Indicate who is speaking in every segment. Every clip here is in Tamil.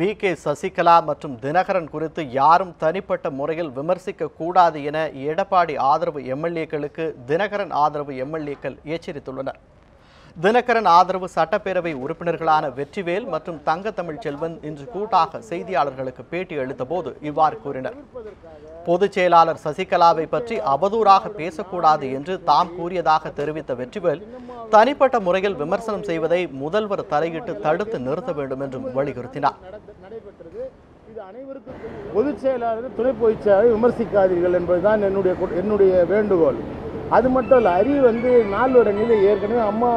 Speaker 1: வி. கே. சசிகலா மற்றும் தினகரன் குறித்து யாரும் தனிப்பட்ட முறையில் விமர்சிக்க கூடாது என எடப்பாடி ஆதரவு எம்எல்ஏக்களுக்கு தினகரன் ஆதரவு எம்எல்ஏக்கள் எச்சரித்துள்ளனர். தினகரன் ஆதரவு சட்டப்பேரவை உறுப்பினர்களான வெற்றிவேல் மற்றும் தங்க தமிழ் செல்வன் இன்று கூட்டாக செய்தியாளர்களுக்கு பேட்டி அளித்தபோது இவ்வாறு கூறினர். பொதுச் செயலாளர் சசிகலாவை பற்றி அவதூறாக பேசக்கூடாது என்று தாம் கூறியதாக தெரிவித்த வெற்றிவேல் தனிப்பட்ட முறையில் விமர்சனம் செய்வதை முதல்வர் தலையிட்டு தடுத்து நிறுத்த வேண்டும் என்றும் வலியுறுத்தினார்.
Speaker 2: பொதுச் செயலாளர் துணை பொதுச் செயலாளர் விமர்சிக்காதீர்கள் என்பதுதான் என்னுடைய என்னுடைய வேண்டுகோள். அது மட்டும் இல்ல அரி வந்து நாளோட நிலை ஏற்கனவே அம்மா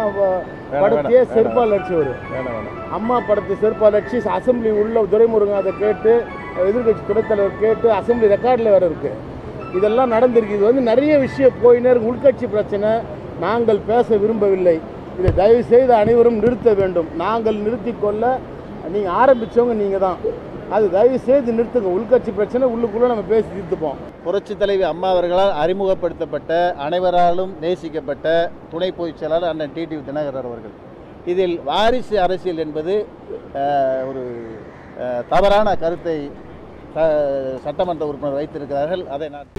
Speaker 2: படத்தையே செருப்பால் அடிச்சவர். அம்மா படத்தை செருப்பால் அடிச்சு அசெம்பிளி உள்ள துரைமுருகன் அதை கேட்டு எதிர்கட்சி துணைத் தலைவர் கேட்டு அசெம்பிளி ரெக்கார்டில் வேற இருக்கு. இதெல்லாம் நடந்திருக்கு. இது வந்து நிறைய விஷயம் போயினே இருக்கு. உள்கட்சி பிரச்சனை. நாங்கள் பேச விரும்பவில்லை. இதை தயவு செய்து அனைவரும் நிறுத்த வேண்டும். நாங்கள் நிறுத்திக் கொள்ள நீங்கள் ஆரம்பிச்சவங்க நீங்கள் தான் அது தயவு செய்து நிறுத்துங்க. உள்கட்சி பிரச்சனை உள்ளுக்குள்ளே நம்ம பேசி தீர்த்துப்போம்.
Speaker 3: புரட்சி தலைவி அம்மா அவர்களால் அறிமுகப்படுத்தப்பட்ட அனைவராலும் நேசிக்கப்பட்ட துணை பொதுச் செயலாளர் அண்ணன் டிடி தினகரன் அவர்கள். இதில் வாரிசு அரசியல் என்பது ஒரு தவறான கருத்தை சட்டமன்ற உறுப்பினர் வைத்திருக்கிறார்கள். அதை நான்